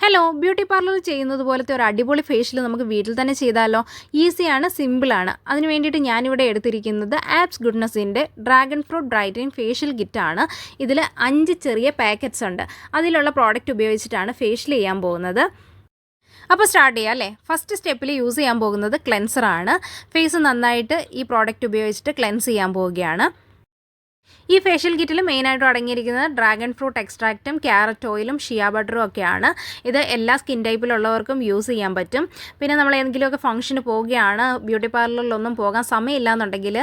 Hello beauty parlour ചെയ്യുന്നത് പോലത്തെ ഒരു അടിപൊളി ഫേഷ്യൽ നമുക്ക് വീട്ടിൽ തന്നെ ചെയ്താലോ? ഈസിയാണ് സിമ്പിളാണ് അതിന് വേണ്ടിയിട്ട് ഞാനിവിടെ എടുത്തിരിക്കുന്നത് ആപ്സ് ഗുഡ്നസിന്റെ ഡ്രാഗൺ ഫ്രൂട്ട് ബ്രൈറ്റനിങ് ഫേഷ്യൽ കിറ്റാണ് ഇതിൽ അഞ്ച് ചെറിയ പാക്കറ്റ്സ് ഉണ്ട്. അതിലുള്ള പ്രോഡക്റ്റ് ഉപയോഗിച്ചിട്ടാണ് ഫേഷ്യൽ ചെയ്യാൻ പോകുന്നത്. അപ്പോൾ സ്റ്റാർട്ട് ചെയ്യാം അല്ലേ? ഫസ്റ്റ് സ്റ്റെപ്പിൽ യൂസ് ചെയ്യാൻ പോകുന്നത് ക്ലെൻസറാണ് ഫേസ് നന്നായിട്ട് ഈ പ്രോഡക്റ്റ് ഉപയോഗിച്ചിട്ട് ക്ലെൻസ് ചെയ്യാൻ പോവുകയാണ്. ഈ ഫേഷ്യൽ കിറ്റിൽ മെയിനായിട്ടും അടങ്ങിയിരിക്കുന്നത് ഡ്രാഗൺ ഫ്രൂട്ട് എക്സ്ട്രാക്റ്റും ക്യാരറ്റ് ഓയിലും ഷിയ ബട്ടറും ഒക്കെയാണ്. ഇത് എല്ലാ സ്കിൻ ടൈപ്പിലുള്ളവർക്കും യൂസ് ചെയ്യാൻ പറ്റും. പിന്നെ നമ്മൾ എന്തെങ്കിലുമൊക്കെ ഫംഗ്ഷന് പോവുകയാണ് ബ്യൂട്ടി പാർലറിലൊന്നും പോകാൻ സമയമില്ല എന്നുണ്ടെങ്കിൽ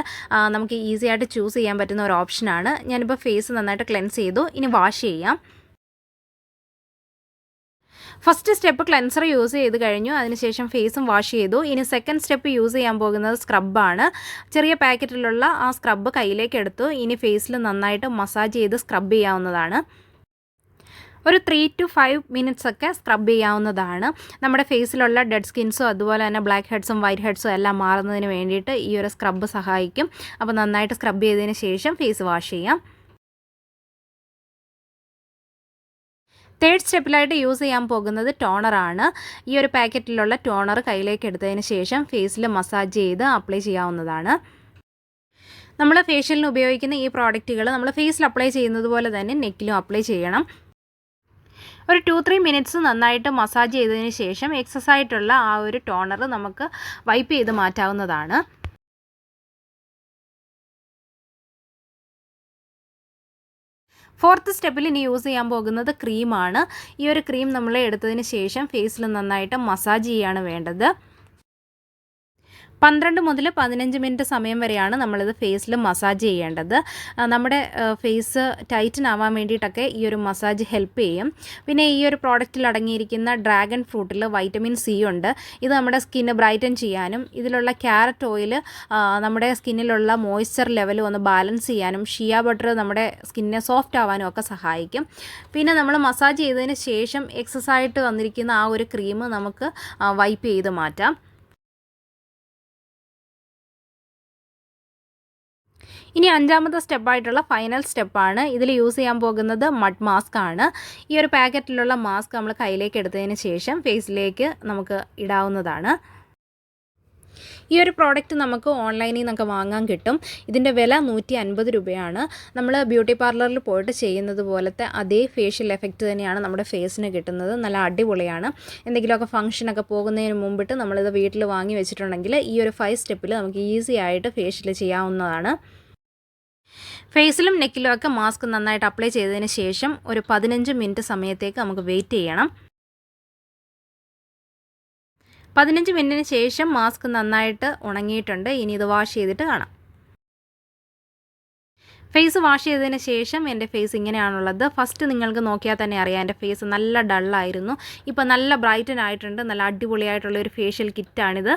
നമുക്ക് ഈസി ആയിട്ട് ചൂസ് ചെയ്യാൻ പറ്റുന്ന ഒരു ഓപ്ഷനാണ് ഞാനിപ്പോൾ ഫേസ് നന്നായിട്ട് ക്ലെൻസ് ചെയ്തു. ഇനി വാഷ് ചെയ്യാം. ഫസ്റ്റ് സ്റ്റെപ്പ് ക്ലെൻസർ യൂസ് ചെയ്ത് കഴിഞ്ഞു. അതിനുശേഷം ഫേസും വാഷ് ചെയ്തു. ഇനി സെക്കൻഡ് സ്റ്റെപ്പ് യൂസ് ചെയ്യാൻ പോകുന്നത് സ്ക്രബാണ് ചെറിയ പാക്കറ്റിലുള്ള ആ സ്ക്രബ് കയ്യിലേക്ക് എടുത്തു. ഇനി ഫേസിൽ നന്നായിട്ട് മസാജ് ചെയ്ത് സ്ക്രബ് ചെയ്യാവുന്നതാണ്. ഒരു ത്രീ ടു ഫൈവ് മിനിറ്റ്സ് ഒക്കെ സ്ക്രബ് ചെയ്യാവുന്നതാണ്. നമ്മുടെ ഫേസിലുള്ള ഡെഡ് സ്കിൻസും അതുപോലെ തന്നെ ബ്ലാക്ക് ഹെഡ്സും വൈറ്റ് ഹെഡ്സും എല്ലാം മാറുന്നതിന് വേണ്ടിയിട്ട് ഈ ഒരു സ്ക്രബ് സഹായിക്കും. അപ്പോൾ നന്നായിട്ട് സ്ക്രബ് ചെയ്തതിന് ശേഷം ഫേസ് വാഷ് ചെയ്യാം. തേർഡ് സ്റ്റെപ്പിലായിട്ട് യൂസ് ചെയ്യാൻ പോകുന്നത് ടോണറാണ് ഈ ഒരു പാക്കറ്റിലുള്ള ടോണർ കയ്യിലേക്ക് എടുത്തതിന് ശേഷം ഫേസിൽ മസാജ് ചെയ്ത് അപ്ലൈ ചെയ്യാവുന്നതാണ്. നമ്മൾ ഫേഷ്യലിന് ഉപയോഗിക്കുന്ന ഈ പ്രോഡക്റ്റുകൾ നമ്മൾ ഫേസിൽ അപ്ലൈ ചെയ്യുന്നത് പോലെ തന്നെ നെക്കിലും അപ്ലൈ ചെയ്യണം. ഒരു ടു ത്രീ മിനിറ്റ്സ് നന്നായിട്ട് മസാജ് ചെയ്തതിന് ശേഷം എക്സസായിട്ടുള്ള ആ ഒരു ടോണർ നമുക്ക് വൈപ്പ് ചെയ്ത് മാറ്റാവുന്നതാണ്. ഫോർത്ത് സ്റ്റെപ്പിൽ ഇനി യൂസ് ചെയ്യാൻ പോകുന്നത് ക്രീമാണ് ഈ ഒരു ക്രീം നമ്മൾ എടുത്തതിന് ശേഷം ഫേസിൽ നന്നായിട്ട് മസാജ് ചെയ്യാണ് വേണ്ടത്. പന്ത്രണ്ട് മുതൽ പതിനഞ്ച് മിനിറ്റ് സമയം വരെയാണ് നമ്മളിത് ഫേസിൽ മസാജ് ചെയ്യേണ്ടത്. നമ്മുടെ ഫേസ് ടൈറ്റൻ ആവാൻ വേണ്ടിയിട്ടൊക്കെ ഈ ഒരു മസാജ് ഹെൽപ്പ് ചെയ്യും. പിന്നെ ഈ ഒരു പ്രോഡക്റ്റിൽ അടങ്ങിയിരിക്കുന്ന ഡ്രാഗൺ ഫ്രൂട്ടിൽ വൈറ്റമിൻ സി ഉണ്ട്. ഇത് നമ്മുടെ സ്കിന്ന് ബ്രൈറ്റൻ ചെയ്യാനും ഇതിലുള്ള ക്യാരറ്റ് ഓയിൽ നമ്മുടെ സ്കിന്നിലുള്ള മോയ്സ്ചർ ലെവൽ ഒന്ന് ബാലൻസ് ചെയ്യാനും ഷിയ ബട്ടർ നമ്മുടെ സ്കിന്നെ സോഫ്റ്റ് ആവാനും ഒക്കെ സഹായിക്കും. പിന്നെ നമ്മൾ മസാജ് ചെയ്തതിന് ശേഷം എക്സസൈസ് ആയിട്ട് വന്നിരിക്കുന്ന ആ ഒരു ക്രീം നമുക്ക് വൈപ്പ് ചെയ്ത് മാറ്റാം. ഇനി അഞ്ചാമത്തെ സ്റ്റെപ്പായിട്ടുള്ള ഫൈനൽ സ്റ്റെപ്പാണ്. ഇതിൽ യൂസ് ചെയ്യാൻ പോകുന്നത് മഡ് മാസ്ക് ആണ്. ഈ ഒരു പാക്കറ്റിലുള്ള മാസ്ക് നമ്മൾ കയ്യിലേക്ക് എടുത്തതിന് ശേഷം ഫേസിലേക്ക് നമുക്ക് ഇടാവുന്നതാണ്. ഈ ഒരു പ്രോഡക്റ്റ് നമുക്ക് ഓൺലൈനിൽ നിന്നൊക്കെ വാങ്ങാൻ കിട്ടും. ഇതിന്റെ വില നൂറ്റി അൻപത് രൂപയാണ് നമ്മൾ ബ്യൂട്ടി പാർലറിൽ പോയിട്ട് ചെയ്യുന്നത് പോലത്തെ അതേ ഫേഷ്യൽ എഫക്റ്റ് തന്നെയാണ് നമ്മുടെ ഫേസിന് കിട്ടുന്നത്. നല്ല അടിപൊളിയാണ്. എന്തെങ്കിലുമൊക്കെ ഫംഗ്ഷനൊക്കെ പോകുന്നതിന് മുമ്പിട്ട് നമ്മളിത് വീട്ടിൽ വാങ്ങി വെച്ചിട്ടുണ്ടെങ്കിൽ ഈ ഒരു ഫൈവ് സ്റ്റെപ്പിൽ നമുക്ക് ഈസി ആയിട്ട് ഫേഷ്യൽ ചെയ്യാവുന്നതാണ്. ഫേസിലും നെക്കിലും ഒക്കെ മാസ്ക് നന്നായിട്ട് അപ്ലൈ ചെയ്തതിന് ശേഷം ഒരു പതിനഞ്ച് മിനിറ്റ് സമയത്തേക്ക് നമുക്ക് വെയിറ്റ് ചെയ്യണം. പതിനഞ്ച് മിനിറ്റിന് ശേഷം മാസ്ക് നന്നായിട്ട് ഉണങ്ങിയിട്ടുണ്ട്. ഇനി ഇത് വാഷ് ചെയ്തിട്ട് കാണാം. ഫേസ് വാഷ് ചെയ്തതിന് ശേഷം എന്റെ ഫേസ് ഇങ്ങനെയാണുള്ളത്. ഫസ്റ്റ് നിങ്ങൾക്ക് നോക്കിയാൽ തന്നെ അറിയാം എന്റെ ഫേസ് നല്ല ഡള്ളായിരുന്നു ഇപ്പോൾ നല്ല ബ്രൈറ്റൻ ആയിട്ടുണ്ട് നല്ല അടിപൊളിയായിട്ടുള്ള ഒരു ഫേഷ്യൽ കിറ്റാണിത്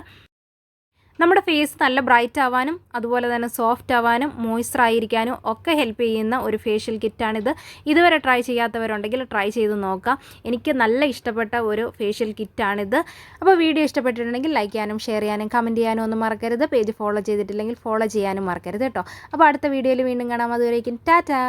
നമ്മുടെ ഫേസ് നല്ല ബ്രൈറ്റ് ആവാനും അതുപോലെ തന്നെ സോഫ്റ്റ് ആവാനും മോയ്സ്ചർ ആയിരിക്കാനും ഒക്കെ ഹെൽപ്പ് ചെയ്യുന്ന ഒരു ഫേഷ്യൽ കിറ്റാണിത് ഇതുവരെ ട്രൈ ചെയ്യാത്തവരുണ്ടെങ്കിൽ ട്രൈ ചെയ്ത് നോക്കാം. എനിക്ക് നല്ല ഇഷ്ടപ്പെട്ട ഒരു ഫേഷ്യൽ കിറ്റാണിത് അപ്പോൾ വീഡിയോ ഇഷ്ടപ്പെട്ടിട്ടുണ്ടെങ്കിൽ ലൈക്ക് ചെയ്യാനും ഷെയർ ചെയ്യാനും കമന്റ് ചെയ്യാനും ഒന്നും മറക്കരുത്. പേജ് ഫോളോ ചെയ്തിട്ടില്ലെങ്കിൽ ഫോളോ ചെയ്യാനും മറക്കരുത് കേട്ടോ. അപ്പോൾ അടുത്ത വീഡിയോയിൽ വീണ്ടും കാണാം. അതുവരേക്കും ടാറ്റാ.